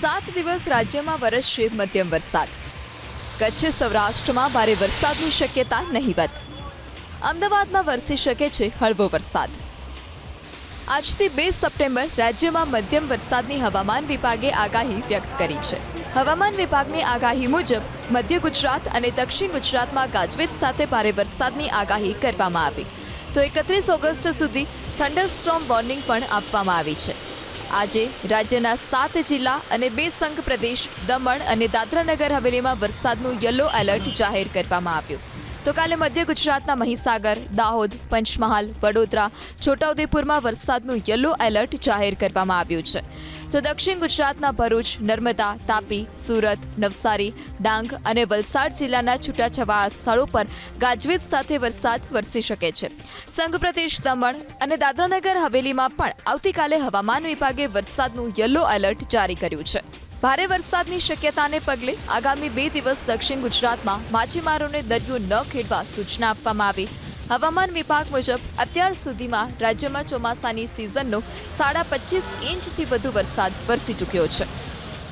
સાત દિવસ રાજ્યમાં વરસશે મધ્યમ વરસાદ. કચ્છ સૌરાષ્ટ્રમાં ભારે વરસાદની શક્યતા નહીવત અમદાવાદમાં વરસી શકે છે હળવો વરસાદ. આજથી બે સપ્ટેમ્બર રાજ્યમાં મધ્યમ વરસાદની હવામાન વિભાગે આગાહી વ્યક્ત કરી છે. હવામાન વિભાગની આગાહી મુજબ, મધ્ય ગુજરાત અને દક્ષિણ ગુજરાતમાં ગાજવીજ સાથે ભારે વરસાદની આગાહી કરવામાં આવી. તો એકત્રીસ ઓગસ્ટ સુધી થંડરસ્ટ્રોમ વોર્નિંગ પણ આપવામાં આવી છે. આજે રાજ્યના સાત જિલ્લા અને બે સંઘ પ્રદેશ દમણ અને દાદરાનગર હવેલીમાં વરસાદનું યલો એલર્ટ જાહેર કરવામાં આવ્યું. તો કાલે મધ્ય ગુજરાતના મહીસાગર, દાહોદ, પંચમહાલ, વડોદરા, છોટાઉદેપુરમાં વરસાદનું યલો એલર્ટ જાહેર કરવામાં આવ્યું છે. તો દક્ષિણ ગુજરાતના ભરૂચ, નર્મદા, તાપી, સુરત, નવસારી, ડાંગ અને વલસાડ જિલ્લાના છૂટાછવાયા સ્થળો પર ગાજવીજ સાથે વરસાદ વરસી શકે છે. સંઘ પ્રદેશ દમણ અને દાદરાનગર હવેલીમાં પણ આવતીકાલે હવામાન વિભાગે વરસાદનું યલો એલર્ટ જારી કર્યું છે. ભારે વરસાદની શક્યતાને પગલે આગામી બે દિવસ દક્ષિણ ગુજરાતમાં માછીમારોને દરિયો ન ખેડવા સૂચના આપવામાં આવી. હવામાન વિભાગ મુજબ અત્યાર સુધીમાં રાજ્યમાં ચોમાસાની સિઝનનો સાડા પચીસ ઇંચથી વધુ વરસાદ વરસી ચૂક્યો છે.